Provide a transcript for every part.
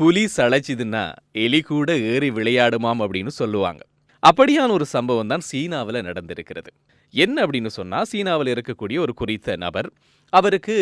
புலி சளைச்சிதுன்னா எலி கூட ஏறி விளையாடுமாம் அப்படின்னு சொல்லுவாங்க. அப்படியான ஒரு சம்பவம் தான் சீனாவில் நடந்திருக்கிறது. என்ன அப்படின்னு சொன்னால் சீனாவில் இருக்கக்கூடிய ஒரு குறித்த நபர் அவருக்கு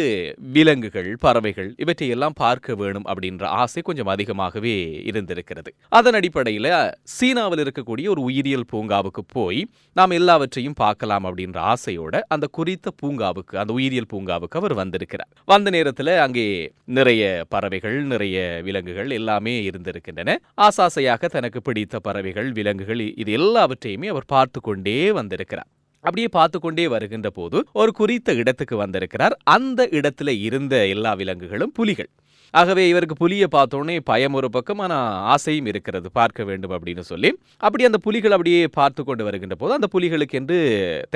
விலங்குகள் பறவைகள் இவற்றையெல்லாம் பார்க்க வேணும் அப்படின்ற ஆசை கொஞ்சம் அதிகமாகவே இருந்திருக்கிறது. அதன் அடிப்படையில் சீனாவில் இருக்கக்கூடிய ஒரு உயிரியல் பூங்காவுக்கு போய் நாம் எல்லாவற்றையும் பார்க்கலாம் அப்படின்ற ஆசையோட அந்த குறித்த பூங்காவுக்கு அந்த உயிரியல் பூங்காவுக்கு அவர் வந்திருக்கிறார். வந்த நேரத்தில் அங்கே நிறைய பறவைகள் நிறைய விலங்குகள் எல்லாமே இருந்திருக்கின்றன. ஆசாசையாக தனக்கு பிடித்த பறவைகள் விலங்குகள் இது எல்லாவற்றையுமே அவர் பார்த்து கொண்டே வந்திருக்கிறார். அப்படியே பார்த்து கொண்டே வருகின்ற போது ஒரு குறித்த இடத்துக்கு வந்திருக்கிறார். அந்த இடத்துல இருந்த எல்லா விலங்குகளும் புலிகள். ஆகவே இவருக்கு புலியை பார்த்தோன்னே பயம் ஒரு பக்கம் ஆனால் ஆசையும் இருக்கிறது பார்க்க வேண்டும் அப்படின்னு சொல்லி. அப்படி அந்த புலிகள் அப்படியே பார்த்து கொண்டு வருகின்ற போது அந்த புலிகளுக்கு என்று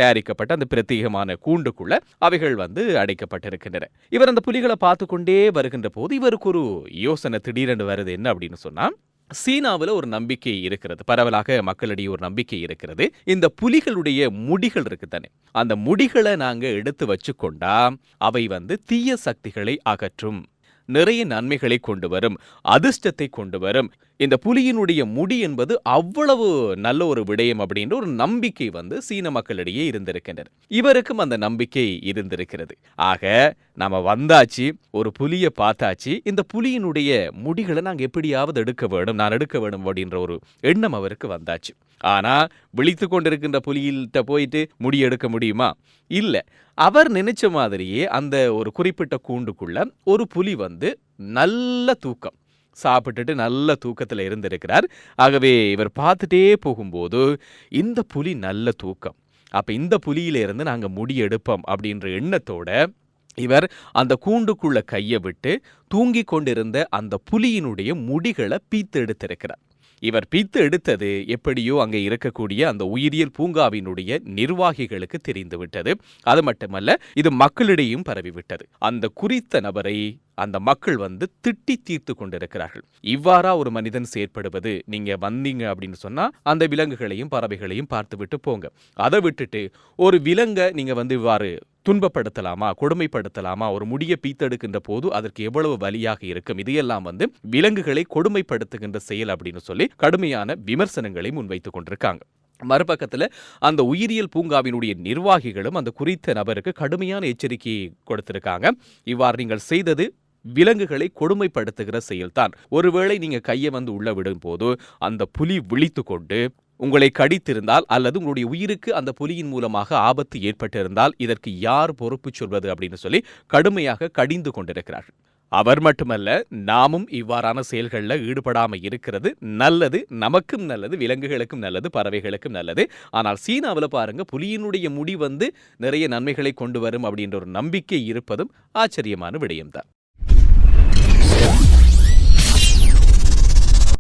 தயாரிக்கப்பட்ட அந்த பிரத்யேகமான கூண்டுக்குள்ள அவைகள் வந்து அடைக்கப்பட்டிருக்கின்றன. இவர் அந்த புலிகளை பார்த்து கொண்டே வருகின்ற போது இவருக்கு ஒரு யோசனை திடீரென்று வருது என்ன அப்படின்னு சொன்னா சீனாவில் ஒரு நம்பிக்கை இருக்கிறது. பரவலாக மக்களிடையே ஒரு நம்பிக்கை இருக்கிறது. இந்த புலிகளுடைய முடிகள் இருக்கு தானே. அந்த முடிகளை நாங்க எடுத்து வச்சுக்கொண்டா அவை வந்து தீய சக்திகளை அகற்றும். நிறைய நன்மைகளை கொண்டு வரும் அதிர்ஷ்டத்தை கொண்டு வரும் இந்த புலியினுடைய முடி என்பது அவ்வளவு நல்ல ஒரு விடயம் அப்படின்ற ஒரு நம்பிக்கை வந்து சீன மக்களிடையே இருந்திருக்கின்றன இவருக்கும் அந்த நம்பிக்கை இருந்திருக்கிறது. ஆக நாம வந்தாச்சு ஒரு புலியை பார்த்தாச்சு இந்த புலியினுடைய முடிகளை நாங்க எப்படியாவது எடுக்க வேணும் நான் எடுக்க வேணும் அப்படின்ற ஒரு எண்ணம் அவருக்கு வந்தாச்சு. ஆனா விழித்து கொண்டிருக்கின்ற புலியில்கிட்ட போயிட்டு முடியெடுக்க முடியுமா? இல்ல. அவர் நினைச்ச மாதிரியே அந்த ஒரு குறிப்பிட்ட கூண்டுக்குள்ள ஒரு புலி வந்து நல்ல தூக்கம். சாப்பிட்டுட்டு நல்ல தூக்கத்தில் இருந்திருக்கிறார். ஆகவே இவர் பார்த்துட்டே போகும்போது இந்த புலி நல்ல தூக்கம். அப்ப இந்த புலியில இருந்து நாங்க முடி எடுப்போம் அப்படின்ற எண்ணத்தோட இவர் அந்த கூண்டுக்குள்ள கையை விட்டு தூங்கிக் கொண்டிருந்த அந்த புலியினுடைய முடிகளை பீத்து எடுத்திருக்கிறார். இவர் பித்து எடுத்தது எப்படியோ அங்கே இருக்கக்கூடிய அந்த உயிரியல் பூங்காவினுடைய நிர்வாகிகளுக்கு தெரிந்துவிட்டது. அது மட்டுமல்ல இது மக்களிடையும் பரவிவிட்டது. அந்த குறித்த நபரை அந்த மக்கள் வந்து திட்டி தீர்த்து கொண்டிருக்கிறார்கள். இவ்வாறா ஒரு மனிதன் செயற்படுவது நீங்க வந்தீங்க அப்படின்னு சொன்னா அந்த விலங்குகளையும் பறவைகளையும் பார்த்து விட்டு போங்க. அதை விட்டுட்டு ஒரு விலங்கை நீங்க வந்து இவ்வாறு துன்பப்படுத்தலாமா கொடுமைப்படுத்தலாமா ஒரு முடியை பீத்தெடுக்கின்ற போது அதற்கு எவ்வளவு வலியாக இருக்கும் இதையெல்லாம் வந்து விலங்குகளை கொடுமைப்படுத்துகின்ற செயல் அப்படின்னு சொல்லி கடுமையான விமர்சனங்களை முன்வைத்துக் கொண்டிருக்காங்க. மறுபக்கத்துல அந்த உயிரியல் பூங்காவினுடைய நிர்வாகிகளும் அந்த குறித்த நபருக்கு கடுமையான எச்சரிக்கையை கொடுத்திருக்காங்க. இவ்வாறு நீங்கள் செய்தது விலங்குகளை கொடுமைப்படுத்துகிற செயல்தான். ஒருவேளை நீங்க கையை வந்து உள்ள விடும் போது அந்த புலி விழித்து கொண்டு உங்களை கடித்திருந்தால் அல்லது உங்களுடைய உயிருக்கு அந்த புலியின் மூலமாக ஆபத்து ஏற்பட்டிருந்தால் இதற்கு யார் பொறுப்பு சொல்வது அப்படின்னு சொல்லி கடுமையாக கடிந்து கொண்டிருக்கிறார்கள். அவர் மட்டுமல்ல நாமும் இவ்வாறான செயல்களில் ஈடுபடாம இருக்கிறது. நல்லது நமக்கும் நல்லது விலங்குகளுக்கும் நல்லது பறவைகளுக்கும் நல்லது. ஆனால் சீனாவில் பாருங்க புலியினுடைய முடி வந்து நிறைய நன்மைகளை கொண்டு வரும் அப்படின்ற ஒரு நம்பிக்கை இருப்பதும் ஆச்சரியமான விடயம்தான்.